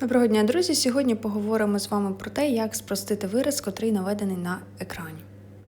Доброго дня, друзі! Сьогодні поговоримо з вами про те, як спростити вираз, котрий наведений на екрані.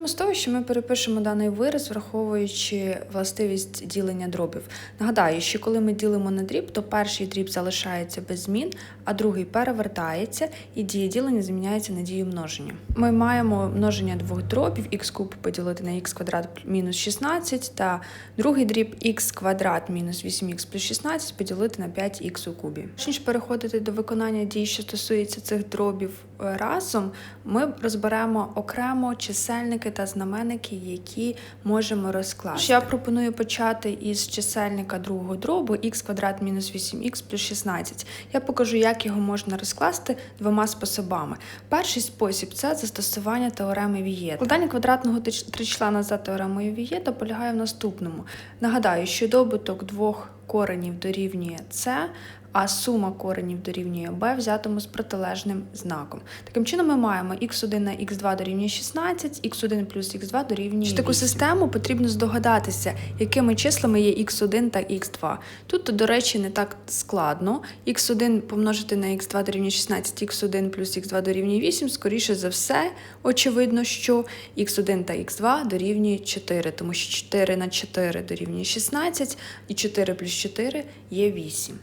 З того, що ми перепишемо даний вираз, враховуючи властивість ділення дробів. Нагадаю, що коли ми ділимо на дріб, то перший дріб залишається без змін, а другий перевертається, і дія ділення зміняється на дію множення. Ми маємо множення двох дробів х куб поділити на х квадрат мінус 16, та другий дріб х квадрат мінус 8х плюс 16 поділити на 5х у кубі. Перш ніж переходити до виконання дій, що стосується цих дробів е, разом, ми розберемо окремо чисельники та знаменники, які можемо розкласти. Я пропоную почати із чисельника другого дробу х квадрат мінус 8х плюс 16. Я покажу, як його можна розкласти двома способами. Перший спосіб це застосування теореми Вієта. Складання квадратного тричлена за теоремою Вієта полягає в наступному. Нагадаю, що добуток двох коренів дорівнює С, а сума коренів дорівнює b взятому з протилежним знаком. Таким чином ми маємо x1 на x2 дорівнює 16, x1 плюс x2 дорівнює Щоб таку систему потрібно здогадатися, якими числами є x1 та x2. Тут, до речі, не так складно. x1 помножити на x2 дорівнює 16, x1 плюс x2 дорівнює 8, скоріше за все, очевидно, що x1 та x2 дорівнює 4, тому що 4 на 4 дорівнює 16, і 4 плюс 4 є 8.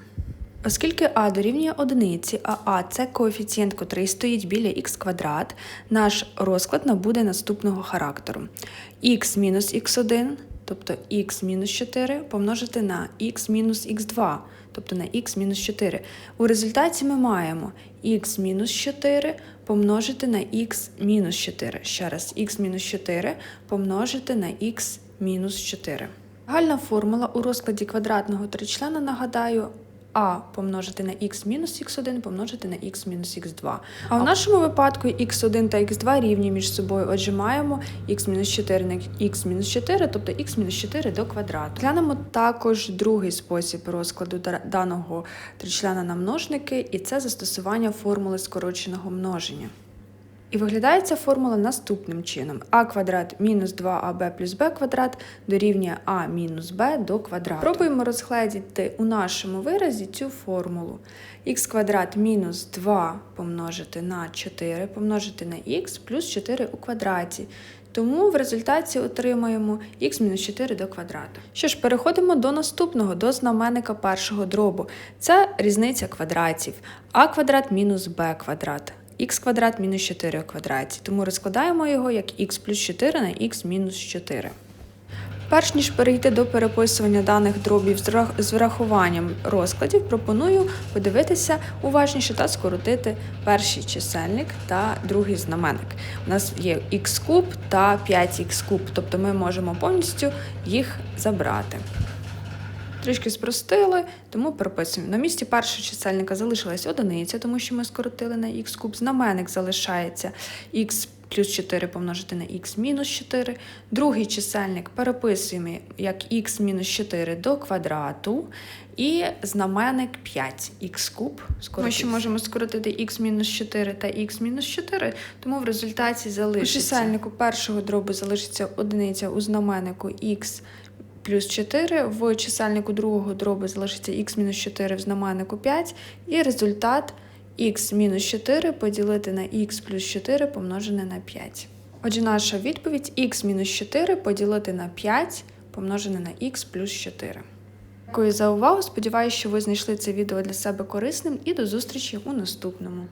Оскільки а дорівнює одиниці, а а це коефіцієнт, котрий стоїть біля х квадрат, наш розклад набуде наступного характеру. х мінус х1, тобто х мінус 4, помножити на х мінус х2, тобто на х мінус 4. У результаті ми маємо х мінус 4 помножити на х мінус 4. Ще раз, х мінус 4 помножити на х мінус 4. Загальна формула у розкладі квадратного тричлена, нагадаю, а помножити на х мінус х1 помножити на х мінус х2. А в нашому випадку х1 та х2 рівні між собою. Отже, маємо х мінус 4 на х мінус 4, тобто х мінус 4 до квадрату. Глянемо також другий спосіб розкладу даного тричлена на множники, і це застосування формули скороченого множення. І виглядає ця формула наступним чином: а квадрат мінус 2аб плюс б квадрат дорівнює а мінус б до квадрату. Пробуємо розгледіти у нашому виразі цю формулу. х квадрат мінус 2 помножити на 4 помножити на х плюс 4 у квадраті. Тому в результаті отримаємо х мінус 4 до квадрату. Що ж, переходимо до наступного, до знаменника першого дробу. Це різниця квадратів. а квадрат мінус б квадрат х квадрат мінус 4 у квадраті. Тому розкладаємо його як х плюс 4 на х мінус 4. Перш ніж перейти до переписування даних дробів з врахуванням розкладів, пропоную подивитися уважніше та скоротити перший чисельник та другий знаменник. У нас є х куб та 5х куб, тобто ми можемо повністю їх забрати. Трішки спростили, тому переписуємо. На місці першого чисельника залишилась одиниця, тому що ми скоротили на х куб. Знаменник залишається х плюс 4 помножити на х мінус 4. Другий чисельник переписуємо як х мінус 4 до квадрату. І знаменник 5х куб. Ми ще можемо скоротити х мінус 4 та х мінус 4, тому в результаті залишиться. У чисельнику першого дробу залишиться одиниця у знаменнику х плюс 4, в чисельнику другого дробу залишиться х мінус 4 в знаменнику 5, і результат х мінус 4 поділити на х плюс 4 помножене на 5. Отже, наша відповідь х мінус 4 поділити на 5 помножене на х плюс 4. Дякую за увагу. Сподіваюся, що ви знайшли це відео для себе корисним і до зустрічі у наступному.